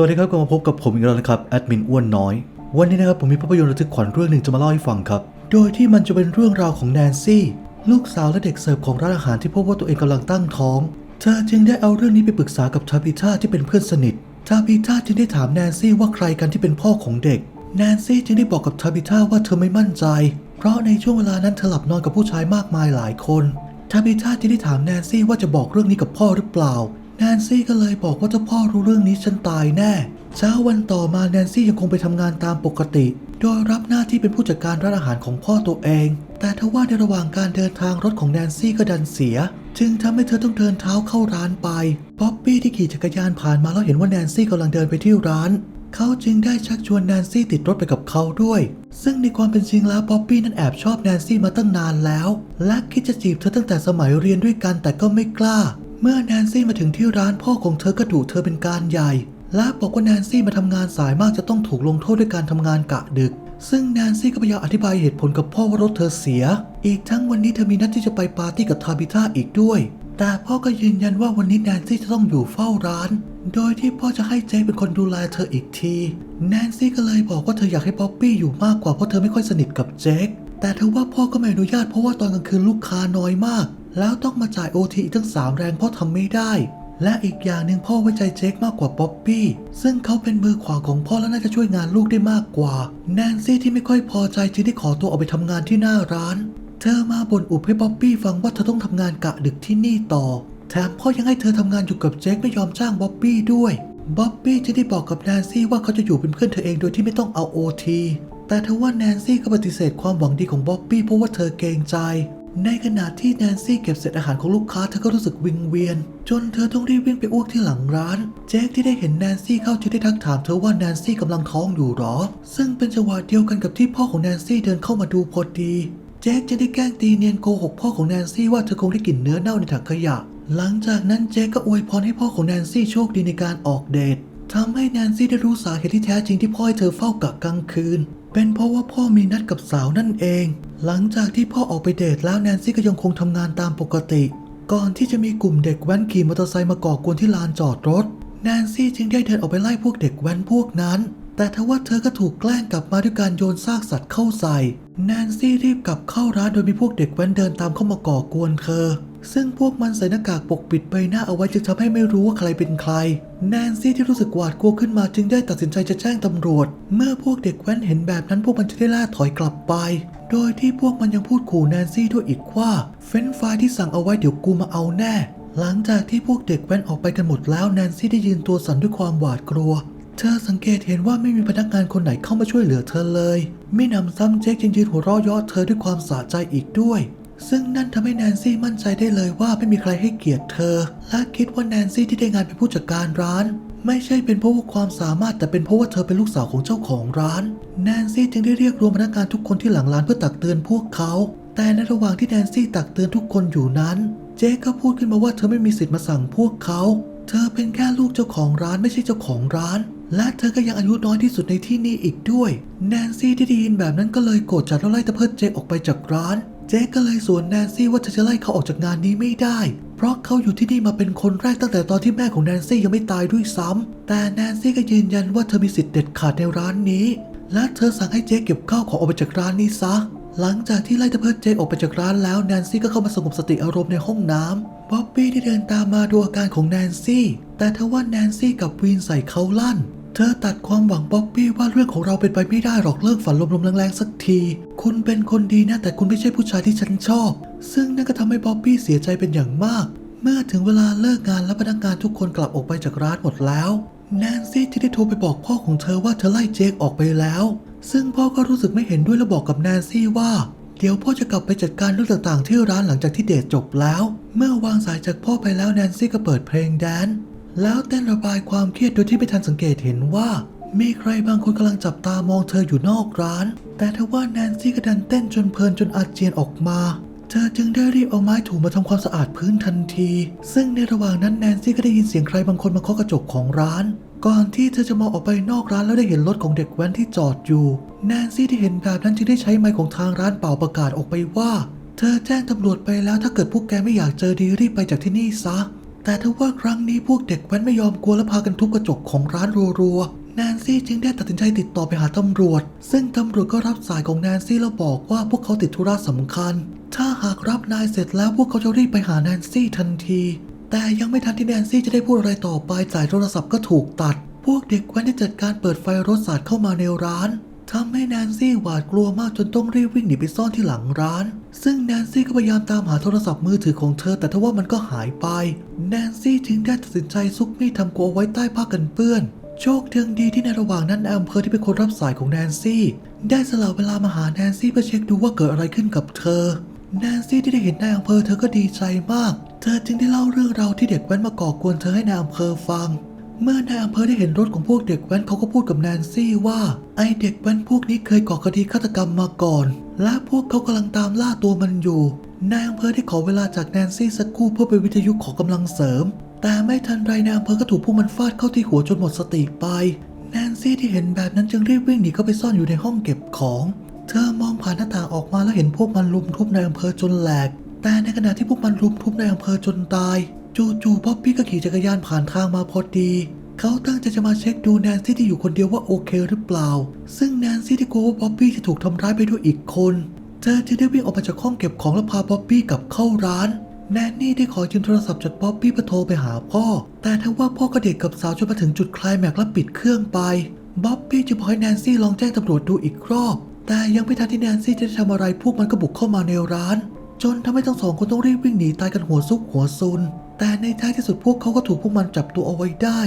สวัสดีครับกลับมาพบกับผมอีกแล้วนะครับแอดมินอ้วนน้อย วันนี้นะครับผมมีภาพยนตร์ระทึกขวัญเรื่องหนึ่งจะมาเล่าให้ฟังครับ โดยที่มันจะเป็นเรื่องราวของแนนซี่ ลูกสาวและเด็กเสิร์ฟของร้านอาหารที่พบว่าตัวเองกำลังตั้งท้อง เธอจึงได้เอาเรื่องนี้ไปปรึกษากับทาบิท่าที่เป็นเพื่อนสนิท ทาบิท่าจึงได้ถามแนนซี่ว่าใครกันที่เป็นพ่อของเด็ก แนนซี่จึงได้บอกกับทาบิท่าว่าเธอไม่มั่นใจ เพราะในช่วงเวลานั้นเธอหลับนอนกับผู้ชายมากมายหลายคน ทาบิท่าจึงได้ถามแนนซี่ว่าจะบอกเรื่องนี้กับพ่อหรือเปล่า แนนซี่ก็เลยบอกว่าถ้าพ่อรู้เรื่องนี้ฉันตายแน่ เช้าวันต่อมาแนนซี่ยังคงไปทำงานตามปกติ โดยรับหน้าที่เป็นผู้จัดการร้านอาหารของพ่อตัวเอง แต่ทว่าในระหว่างการเดินทางรถของแนนซี่ก็ดันเสีย จึงทำให้เธอต้องเดินเท้าเข้าร้านไปป๊อปปี้ที่ขี่จักรยานผ่านมาแล้วเห็นว่าแนนซี่กำลังเดินไปที่ร้านเขาจึงได้ชักชวนแนนซี่ติดรถไปกับเขาด้วย ซึ่งในความเป็นจริงแล้วป๊อปปี้นั้นแอบชอบแนนซี่มาตั้งนานแล้ว และคิดจะจีบเธอตั้งแต่สมัยเรียนด้วยกันแต่ก็ไม่กล้า เมื่อแนนซี่มาถึงที่ร้านพ่อของเธอก็ดุเธอเป็นการใหญ่ และบอกว่าแนนซี่มาทำงานสายมากจะต้องถูกลงโทษด้วยการทำงานกะดึก ซึ่งแนนซี่ก็พยายามอธิบายเหตุผลกับพ่อว่ารถเธอเสีย อีกทั้งวันนี้เธอมีนัดที่จะไปปาร์ตี้กับทาบิท่าอีกด้วย แต่พ่อก็ยืนยันว่าวันนี้แนนซี่จะต้องอยู่เฝ้าร้าน โดยที่พ่อจะให้เจเป็นคนดูแลเธออีกที แนนซี่ก็เลยบอกว่าเธออยากให้ป๊อปปี้อยู่มากกว่าเพราะเธอไม่ค่อยสนิทกับเจคแต่เธอว่าพ่อก็ไม่อนุญาตเพราะว่าตอนกลางคืนลูกค้าน้อยมาก แล้วต้องมาจ่ายโอทีอีกตั้งสามแรงพ่อทำไม่ได้ และอีกอย่างหนึ่งพ่อไว้ใจเจคมากกว่าป๊อปปี้ ซึ่งเขาเป็นมือขวาของพ่อและน่าจะช่วยงานลูกได้มากกว่า แนนซี่ที่ไม่ค่อยพอใจจึงได้ขอตัวออกไปทำงานที่หน้าร้าน เธอมาบ่นอุบให้ป๊อปปี้ฟังว่าเธอต้องทำงานกะดึกที่นี่ต่อ แถมพ่อยังให้เธอทำงานอยู่กับเจคไม่ยอมจ้างบ๊อบบี้ด้วยบ๊อบบี้จะได้บอกกับแนนซี่ว่าเขาจะอยู่เป็นเพื่อนเธอเองโดยที่ไม่ต้องเอาโอทีแต่ทว่าแนนซี่ก็ปฏิเสธความหวังดีของบ๊อบบี้เพราะว่าเธอเกรงใจ ในขณะที่แนนซี่เก็บเศษอาหารของลูกค้าเธอก็รู้สึกวิงเวียน จนเธอต้องรีบวิ่งไปอ้วกที่หลังร้าน เจคที่ได้เห็นแนนซี่เข้าจึงได้ทักถามเธอว่าแนนซี่กำลังท้องอยู่หรอ ซึ่งเป็นจังหวะเดียวกันกับที่พ่อของแนนซี่เดินเข้ามาดูพอดีเจคจะได้แกล้งตีเนียนโกหกพ่อของแนนซี่ว่าเธอคงได้กลิ่นเนื้อเน่าในถังขยะ หลังจากนั้นเจคก็อวยพรให้พ่อของแนนซี่โชคดีในการออกเดททำให้แนนซี่ได้รู้สาเหตุที่แท้จริงที่พ่อให้เธอเฝ้ากะกลางคืน เป็นเพราะว่าพ่อมีนัดกับสาวนั่นเอง หลังจากที่พ่อออกไปเดทแล้วแนนซี่ก็ยังคงทำงานตามปกติ ก่อนที่จะมีกลุ่มเด็กแว้นขี่มอเตอร์ไซค์มาก่อกวนที่ลานจอดรถ แนนซี่จึงได้เดินออกไปไล่พวกเด็กแว้นพวกนั้น แต่ทว่าเธอก็ถูกแกล้งกลับมาด้วยการโยนซากสัตว์เข้าใส่ แนนซี่รีบกลับเข้าร้านโดยมีพวกเด็กแว้นเดินตามเข้ามาก่อกวนเธอ ซึ่งพวกมันใส่หน้ากากปกปิดใบหน้าเอาไว้จึงทำให้ไม่รู้ว่าใครเป็นใคร แนนซี่ที่รู้สึกหวาดกลัวขึ้นมาจึงได้ตัดสินใจจะแจ้งตำรวจ เมื่อพวกเด็กแว้นเห็นแบบนั้นพวกมันจะได้ล่าถอยกลับไป โดยที่พวกมันยังพูดขู่แนนซี่ด้วยอีกว่า เฟนฟรายที่สั่งเอาไว้เดี๋ยวกูมาเอาแน่ หลังจากที่พวกเด็กแว้นออกไปกันหมดแล้วแนนซี่ได้ยืนตัวสั่นด้วยความหวาดกลัว เธอสังเกตเห็นว่าไม่มีพนักงานคนไหนเข้ามาช่วยเหลือเธอเลย ไม่นำซ้ำเจ๊กยังยืนหัวเราะยาะเธอด้วยความสะใจอีกด้วยซึ่งนั่นทำให้แนนซี่มั่นใจได้เลยว่าไม่มีใครให้เกียรติเธอ และคิดว่าแนนซี่ที่ได้งานเป็นผู้จัดการร้าน ไม่ใช่เป็นเพราะว่าความสามารถแต่เป็นเพราะว่าเธอเป็นลูกสาวของเจ้าของร้าน แนนซี่จึงได้เรียกรวมพนักงานทุกคนที่หลังร้านเพื่อตักเตือนพวกเขา แต่ในระหว่างที่แนนซี่ตักเตือนทุกคนอยู่นั้น เจ๊ก็พูดขึ้นมาว่าเธอไม่มีสิทธิ์มาสั่งพวกเขา เธอเป็นแค่ลูกเจ้าของร้านไม่ใช่เจ้าของร้าน และเธอก็ยังอายุน้อยที่สุดในที่นี่อีกด้วย แนนซี่ที่ได้ยินแบบนั้นก็เลยโกรธจัดแล้วไล่ตะเพิดเจออกไปจากร้าน เจคก็เลยสวนแนนซี่ว่าเธอจะไล่เขาออกจากงานนี้ไม่ได้ เพราะเขาอยู่ที่นี่มาเป็นคนแรกตั้งแต่ตอนที่แม่ของแนนซี่ยังไม่ตายด้วยซ้ำแต่แนนซี่ก็ยืนยันว่าเธอมีสิทธิ์เด็ดขาดในร้านนี้ และเธอสั่งให้เจคเก็บข้าวของออกไปจากร้านนี้ซะ หลังจากที่ไล่ตะเพิดเจคออกไปจากร้านแล้วแนนซี่ก็เข้ามาสงบสติอารมณ์ในห้องน้ำบ๊อบบี้ได้เดินตามมาดูอาการของแนนซี่ แต่ทว่าแนนซี่กับวีนใส่เขาลั่น เธอตัดความหวังบ๊อบบี้ว่าเรื่องของเราเป็นไปไม่ได้หรอกเลิกฝันลมๆแรงๆสักที คุณเป็นคนดีนะแต่คุณไม่ใช่ผู้ชายที่ฉันชอบ ซึ่งนั่นก็ทำให้บ๊อบบี้เสียใจเป็นอย่างมาก เมื่อถึงเวลาเลิกงานและพนักงานทุกคนกลับออกไปจากร้านหมดแล้วแนนซี่ที่ได้โทรไปบอกพ่อของเธอว่าเธอไล่เจคออกไปแล้ว ซึ่งพ่อก็รู้สึกไม่เห็นด้วยและบอกกับแนนซี่ว่าเดี๋ยวพ่อจะกลับไปจัดการเรื่องต่างๆที่ร้านหลังจากที่เดทจบแล้ว เมื่อวางสายจากพ่อไปแล้วแนนซี่ก็เปิดเพลงแดนซ์ แล้วเต้นระบายความเครียดโดยที่ไม่ทันสังเกตเห็นว่า มีใครบางคนกำลังจับตามองเธออยู่นอกร้าน แต่ทว่าแนนซี่ก็ดันเต้นจนเพลินจนอาเจียนออกมา เธอจึงได้รีบเอาไม้ถูมาทำความสะอาดพื้นทันที ซึ่งในระหว่างนั้นแนนซี่ก็ได้ยินเสียงใครบางคนมาเคาะกระจกของร้านก่อนที่เธอจะมองออกไปนอกร้านแล้วได้เห็นรถของเด็กแว้นที่จอดอยู่ แนนซี่ที่เห็นแบบนั้นจึงได้ใช้ไมค์ของทางร้านเป่าประกาศออกไปว่า เธอแจ้งตำรวจไปแล้วถ้าเกิดพวกแกไม่อยากเจอดีรีบไปจากที่นี่ซะ แต่ถ้าว่าครั้งนี้พวกเด็กแว้นไม่ยอมกลัวและพากันทุบกระจกของร้านรัวๆแนนซี่จึงได้ตัดสินใจติดต่อไปหาตำรวจ ซึ่งตำรวจก็รับสายของแนนซี่แล้วบอกว่าพวกเขาติดธุระสำคัญ ถ้าหากรับนายเสร็จแล้วพวกเขาจะรีบไปหาแนนซี่ทันที แต่ยังไม่ทันที่แนนซี่จะได้พูดอะไรต่อไปสายโทรศัพท์ก็ถูกตัด พวกเด็กแว้นได้จัดการเปิดไฟรถสาดเข้ามาในร้าน ทำให้แนนซี่หวาดกลัวมากจนต้องรีบวิ่งหนีไปซ่อนที่หลังร้าน ซึ่งแนนซี่ก็พยายามตามหาโทรศัพท์มือถือของเธอ แต่ทว่ามันก็หายไป แนนซี่จึงได้ตัดสินใจซุกมีดทำกลัวเอาไว้ใต้ผ้ากันเปื้อน โชคดีดีที่ในระหว่างนั้นนายอำเภอที่เป็นคนรับสายของแนนซี่ ได้สละเวลามาหาแนนซี่เพื่อเช็คดูว่าเกิดอะไรขึ้นกับเธอแนนซี่ที่ได้เห็นนายอำเภอเธอก็ดีใจมาก เธอจึงได้เล่าเรื่องราวที่เด็กแว้นมาก่อกวนเธอให้นายอำเภอฟัง เมื่อนายอำเภอได้เห็นรถของพวกเด็กแว้นเขาก็พูดกับแนนซี่ว่าไอเด็กแว้นพวกนี้เคยก่อคดีฆาตกรรมมาก่อน และพวกเขากำลังตามล่าตัวมันอยู่นายอำเภอได้ขอเวลาจากแนนซี่สักครู่เพื่อไปวิทยุขอกำลังเสริม แต่ไม่ทันไรนายอำเภอก็ถูกพวกมันฟาดเข้าที่หัวจนหมดสติไป แนนซี่ที่เห็นแบบนั้นจึงรีบวิ่งหนีเข้าไปซ่อนอยู่ในห้องเก็บของ เธอมองผ่านหน้าต่างออกมาแล้วเห็นพวกมันลุมทุบนายอำเภอจนแหลก แต่ในขณะที่พวกมันลุมทุบนายอำเภอจนตาย จู่ๆป๊อปปี้ก็ขี่จักรยานผ่านทางมาพอดี เขาตั้งใจจะมาเช็คดูแนนซี่ที่อยู่คนเดียวว่าโอเคหรือเปล่า ซึ่งแนนซี่ที่กลัวว่าป๊อปปี้จะถูกทำร้ายไปด้วยอีกคน เธอจึงได้วิ่งออกมาจากห้องเก็บของแล้วพาป๊อปปี้กลับเข้าร้าน แนนนี่ได้ขอยืมโทรศัพท์จากป๊อปปี้เพื่อโทรไปหาพ่อ แต่ทว่าพ่อก็เด็กกับสาวจนมาถึงจุดคลายแม็กและปิดเครื่องไปบ๊อบบี้จึงบอกให้แนนซี่ลองแจ้งตำรวจดูอีกรอบ แต่ยังไม่ทันที่แนนซี่จะได้ทำอะไรพวกมันก็บุกเข้ามาในร้าน จนทำให้ทั้งสองคนต้องรีบวิ่งหนีตายกันหัวซุกหัวซุน แต่ในท้ายที่สุดพวกเขาก็ถูกพวกมันจับตัวเอาไว้ได้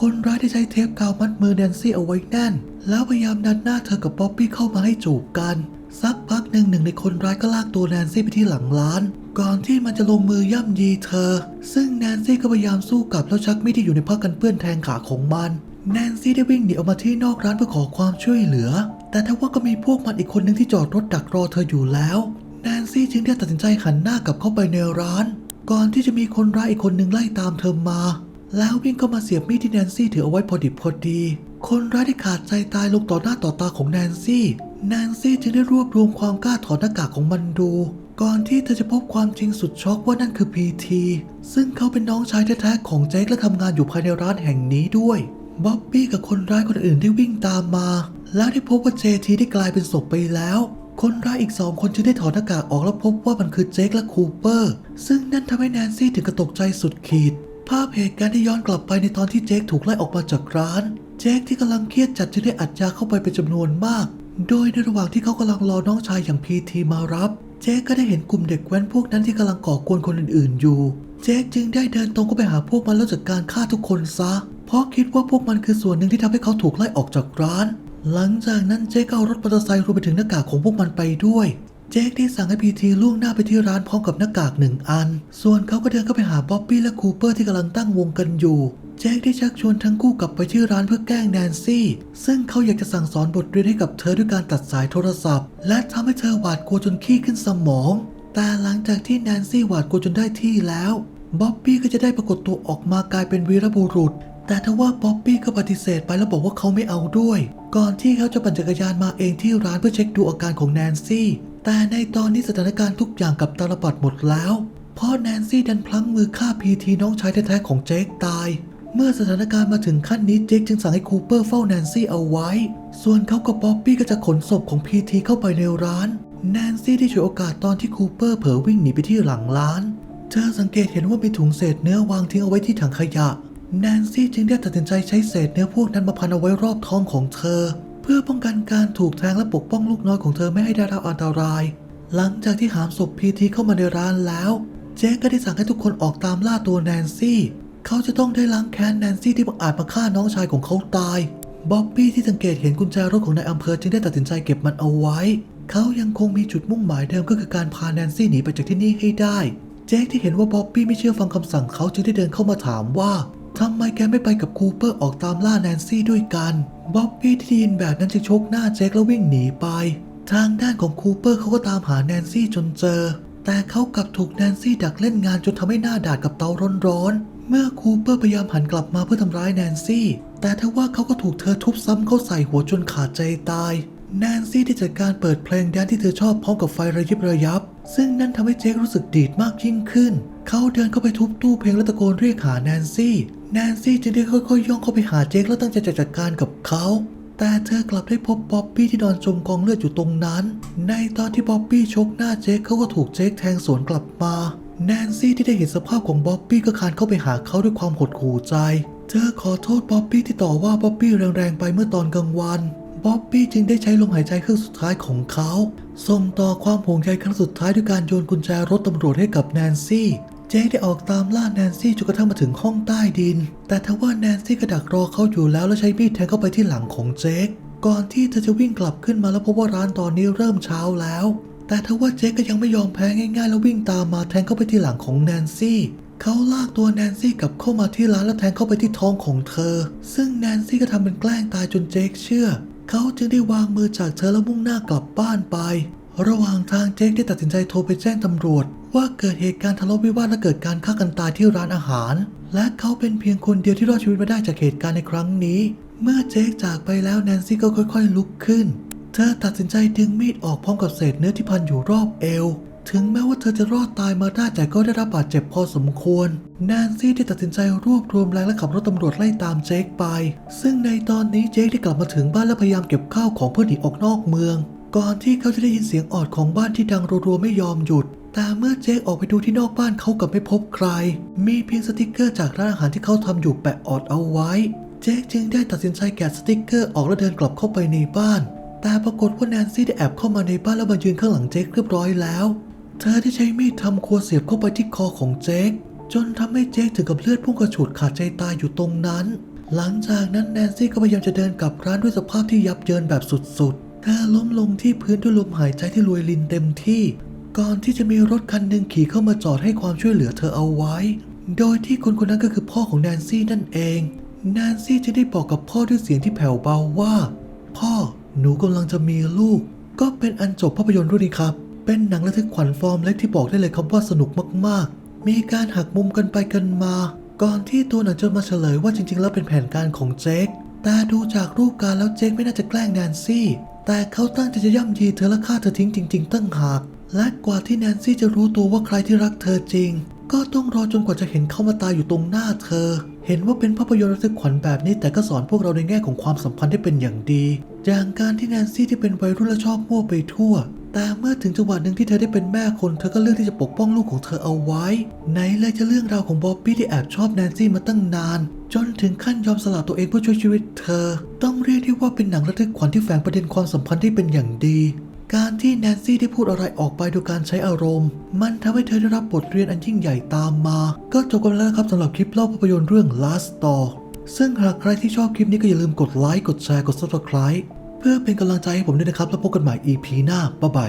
คนร้ายได้ใช้เทปกาวมัดมือแนนซี่เอาไว้แน่น แล้วพยายามดันหน้าเธอกับป๊อปปี้เข้ามาให้จูบกัน สักพักหนึ่งหนึ่งในคนร้ายก็ลากตัวแนนซี่ไปที่หลังร้าน ก่อนที่มันจะลงมือย่ำยีเธอ ซึ่งแนนซี่ก็พยายามสู้กลับแล้วชักมีดที่อยู่ในผ้ากันเปื้อนแทงขาของมันแนนซี่ได้วิ่งหนีออกมาที่นอกร้านเพื่อขอความช่วยเหลือ แต่ทว่าก็มีพวกมันอีกคนหนึ่งที่จอดรถดักรอเธออยู่แล้ว แนนซี่จึงได้ตัดสินใจหันหน้ากลับเข้าไปในร้าน ก่อนที่จะมีคนร้ายอีกคนหนึ่งไล่ตามเธอมา แล้ววิ่งเข้ามาเสียบมีดที่แนนซี่ถือเอาไว้พอดิบพอดี คนร้ายได้ขาดใจตายลงต่อหน้าต่อตาของแนนซี่ แนนซี่จึงได้รวบรวมความกล้าถอดหน้ากากของมันดู ก่อนที่เธอจะพบความจริงสุดช็อกว่านั่นคือพีที ซึ่งเขาเป็นน้องชายแท้ๆของเจคและทำงานอยู่ภายในร้านแห่งนี้ด้วยบ๊อบบี้กับคนร้ายคนอื่นได้วิ่งตามมา แล้วได้พบว่าเจทีได้กลายเป็นศพไปแล้ว คนร้ายอีกสองคนจึงได้ถอดหน้ากากออกแล้วพบว่ามันคือเจคและคูเปอร์ ซึ่งนั่นทำให้แนนซี่ถึงกับตกใจสุดขีด ภาพเหตุการณ์ได้ย้อนกลับไปในตอนที่เจคถูกไล่ออกมาจากร้าน เจคที่กำลังเครียดจัดจึงได้อัดยาเข้าไปเป็นจำนวนมาก โดยในระหว่างที่เขากำลังรอน้องชายอย่างพีทีมารับ เจคก็ได้เห็นกลุ่มเด็กแว้นพวกนั้นที่กำลังก่อกวนคนอื่นๆอยู่ เจคจึงได้เดินตรงเข้าไปหาพวกมันแล้วจัดการฆ่าทุกคนซะ เพราะคิดว่าพวกมันคือส่วนหนึ่งที่ทำให้เขาถูกไล่ออกจากร้าน หลังจากนั้นเจคก็เอารถมอเตอร์ไซค์รวมไปถึงหน้ากากของพวกมันไปด้วยเจคได้สั่งให้พีทีล่วงหน้าไปที่ร้านพร้อมกับหน้ากากหนึ่งอัน ส่วนเขาก็เดินเข้าไปหาบ๊อบบี้และคูเปอร์ที่กำลังตั้งวงกันอยู่ เจคได้ชักชวนทั้งคู่กลับไปที่ร้านเพื่อแกล้งแนนซี่ ซึ่งเขาอยากจะสั่งสอนบทเรียนให้กับเธอด้วยการตัดสายโทรศัพท์ และทำให้เธอหวาดกลัวจนขี้ขึ้นสมอง แต่หลังจากที่แนนซี่หวาดกลัวจนได้ที่แล้วบ๊อบบี้ก็จะได้ปรากฏตัวออกมากลายเป็นวีรบุรุษ แต่ทว่าบ๊อบบี้ก็ปฏิเสธไปแล้วบอกว่าเขาไม่เอาด้วย ก่อนที่เขาจะปั่นจักรยานมาเองที่ร้านเพื่อเช็คดูอาการของแนนซี่ แต่ในตอนนี้สถานการณ์ทุกอย่างกับตาลปัดหมดแล้ว เพราะแนนซี่ดันพลั้งมือฆ่าพีทีน้องชายแท้ๆของเจคตาย เมื่อสถานการณ์มาถึงขั้นนี้เจคจึงสั่งให้คูเปอร์เฝ้าแนนซี่เอาไว้ ส่วนเขากับบ๊อบบี้ก็จะขนศพของพีทีเข้าไปในร้าน แนนซี่ได้ฉวยโอกาสตอนที่คูเปอร์เผลอวิ่งหนีไปที่หลังร้าน เธอสังเกตเห็นว่ามีถุงเศษเนื้อวางทิ้งเอาไว้ที่ถังขยะ แนนซี่จึงได้ตัดสินใจใช้เศษเนื้อพวกนั้นมาพันเอาไว้รอบท้องของเธอ เพื่อป้องกันการถูกแทงและปกป้องลูกน้อยของเธอไม่ให้ได้รับอันตราย หลังจากที่หามศพพีทีเข้ามาในร้านแล้ว เจ๊ก็ได้สั่งให้ทุกคนออกตามล่าตัวแนนซี่ เขาจะต้องได้ล้างแค้นแนนซี่ที่บังอาจมาฆ่าน้องชายของเขาตายบ๊อบบี้ที่สังเกตเห็นกุญแจรถของนายอำเภอจึงได้ตัดสินใจเก็บมันเอาไว้ เขายังคงมีจุดมุ่งหมายเดิมก็คือการพาแนนซี่หนีไปจากที่นี่ให้ได้ เจ๊ที่เห็นว่าบ๊อบบี้ไม่เชื่อฟังคำสั่งเขาจึงได้เดินเข้ามาถามว่า ทำไมแกไม่ไปกับคูเปอร์ออกตามล่าแนนซี่ด้วยกันบ๊อบบี้ที่ได้ยินแบบนั้นจึงชกหน้าเจ๊กแล้ววิ่งหนีไป ทางด้านของคูเปอร์เขาก็ตามหาแนนซี่จนเจอ แต่เขากลับถูกแนนซี่ดักเล่นงานจนทำให้หน้าด่าดกับเตาร้อนๆเมื่อคูเปอร์พยายามหันกลับมาเพื่อทำร้ายแนนซี่ แต่ทว่าเขาก็ถูกเธอทุบซ้ำเข้าใส่หัวจนขาดใจตายแนนซี่ได้จัดการเปิดเพลงแดนที่เธอชอบพร้อมกับไฟระยิบระยับ ซึ่งนั่นทำให้เจครู้สึกดีดมากยิ่งขึ้น เขาเดินเข้าไปทุบตู้เพลงและตะโกนเรียกหาแนนซี่ แนนซี่จึงได้ค่อยๆย่องเข้าไปหาเจคแล้วตั้งใจจะจัดการกับเขา แต่เธอกลับได้พบบ๊อบบี้ที่นอนจมกองเลือดอยู่ตรงนั้น ในตอนที่บ๊อบบี้ชกหน้าเจคเขาก็ถูกเจคแทงสวนกลับมา แนนซี่ที่ได้เห็นสภาพของบ๊อบบี้ก็คานเข้าไปหาเขาด้วยความหดหู่ใจ เธอขอโทษบ๊อบบี้ที่ต่อว่าบ๊อบบี้แรงๆไปเมื่อตอนกลางวันบ๊อบบี้จึงได้ใช้ลมหายใจครื่องสุดท้ายของเขา ส่งต่อความห่วงใยครั้งสุดท้ายด้วยการโยนกุญแจรถตำรวจให้กับแนนซี่ เจคได้ออกตามล่าแนนซี่จนกระทั่งมาถึงห้องใต้ดิน แต่ทว่าแนนซี่ก็ดักรอเขาอยู่แล้วและใช้มีดแทงเข้าไปที่หลังของเจคก่อนที่เธอจะวิ่งกลับขึ้นมาแล้วพบว่าร้านตอนนี้เริ่มเช้าแล้ว แต่ทว่าเจคก็ยังไม่ยอมแพ้ง่ายๆ แล้ววิ่งตามมาแทงเข้าไปที่หลังของแนนซี่เขาลากตัวแนนซี่กลับเข้ามาที่ร้านแล้วแทงเข้าไปที่ท้องของเธอ ซึ่งแนนซี่ก็ทำเป็นแกล้งตายจนเจคเชื่อ เขาจึงได้วางมือจากเธอแล้วมุ่งหน้ากลับบ้านไป ระหว่างทางเจคได้ตัดสินใจโทรไปแจ้งตำรวจ ว่าเกิดเหตุการณ์ทะเลาะวิวาทและเกิดการฆ่ากันตายที่ร้านอาหาร และเขาเป็นเพียงคนเดียวที่รอดชีวิตมาได้จากเหตุการณ์ในครั้งนี้ เมื่อเจคจากไปแล้วแนนซี่ก็ค่อยๆ ลุกขึ้น เธอตัดสินใจดึงมีดออกพร้อมกับเศษเนื้อที่พันอยู่รอบเอว ถึงแม้ว่าเธอจะรอดตายมาได้แต่ก็ได้รับบาดเจ็บพอสมควร แนนซี่ได้ตัดสินใจรวบรวมแรงและขับรถตำรวจไล่ตามเจคไป ซึ่งในตอนนี้เจคได้กลับมาถึงบ้านและพยายามเก็บข้าวของเพื่อหนีออกนอกเมือง ก่อนที่เขาจะได้ยินเสียงออดของบ้านที่ดังรัวๆไม่ยอมหยุด แต่เมื่อเจคออกไปดูที่นอกบ้านเขากลับไม่พบใคร มีเพียงสติกเกอร์จากร้านอาหารที่เขาทำอยู่แปะออดเอาไว้ เจคจึงได้ตัดสินใจแกะสติกเกอร์ออกและเดินกลับเข้าไปในบ้าน แต่ปรากฏว่าแนนซี่ได้แอบเข้ามาในบ้านแล้วมายืนข้างหลังเจคเรียบร้อยแล้ว เธอได้ใช้มีดทำครัวเสียบเข้าไปที่คอของเจคจนทำให้เจคถึงกับเลือดพุ่งกระฉูดขาดใจตายอยู่ตรงนั้น หลังจากนั้นแนนซี่ก็พยายามจะเดินกลับร้านด้วยสภาพที่ยับเยินแบบสุดๆเธอล้มลงที่พื้นด้วยลมหายใจที่รวยลินเต็มที่ ก่อนที่จะมีรถคันหนึ่งขี่เข้ามาจอดให้ความช่วยเหลือเธอเอาไว้ โดยที่คนคนนั้นก็คือพ่อของแนนซี่นั่นเอง แนนซี่จะได้บอกกับพ่อด้วยเสียงที่แผ่วเบาว่า พ่อหนูกำลังจะมีลูก ก็เป็นอันจบภาพยนตร์เรื่องนี้ครับ เป็นหนังระทึกขวัญฟอร์มเล็กที่บอกได้เลยครับว่าสนุกมากๆ มีการหักมุมกันไปกันมา ก่อนที่ตัวหนังจะมาเฉลยว่าจริง ๆ แล้วเป็นแผนการของเจคแต่ดูจากรูปการแล้วเจคไม่น่าจะแกล้งแนนซี่ แต่เขาตั้งใจจะย่ำยีเธอและฆ่าเธอทิ้งจริง ๆ ตั้งหาก และกว่าที่แนนซี่จะรู้ตัวว่าใครที่รักเธอจริง ก็ต้องรอจนกว่าจะเห็นเขามาตายอยู่ตรงหน้าเธอ เห็นว่าเป็นภาพยนตร์ระทึกขวัญแบบนี้แต่ก็สอนพวกเราในแง่ของความสัมพันธ์ได้เป็นอย่างดี อย่างการที่แนนซี่ที่เป็นวัยรุ่นและชอบมั่วไปทั่ว แต่เมื่อถึงจังหวะหนึ่งที่เธอได้เป็นแม่คน เธอก็เลือกที่จะปกป้องลูกของเธอเอาไว้ ไหนเลยจะเรื่องราวของบ๊อบบี้ที่แอบชอบแนนซี่มาตั้งนาน จนถึงขั้นยอมสละตัวเองเพื่อช่วยชีวิตเธอ ต้องเรียกได้ว่าเป็นหนังระทึกขวัญที่แฝงประเด็นความสัมพันธ์ได้เป็นอย่างดี การที่แนนซี่ได้พูดอะไรออกไปโดยการใช้อารมณ์ มันทำให้เธอได้รับบทเรียนอันยิ่งใหญ่ตามมา ก็จบกันแล้วนะครับสำหรับคลิปเล่าภาพยนตร์เรื่อง Last Door ซึ่งหากใครที่ชอบคลิปนี้ก็อย่าลืมกดไลค์กดแชร์กด subscribe เพื่อเป็นกำลังใจให้ผมด้วยนะครับ แล้วพบกันใหม่ EP หน้าบ๊ายบาย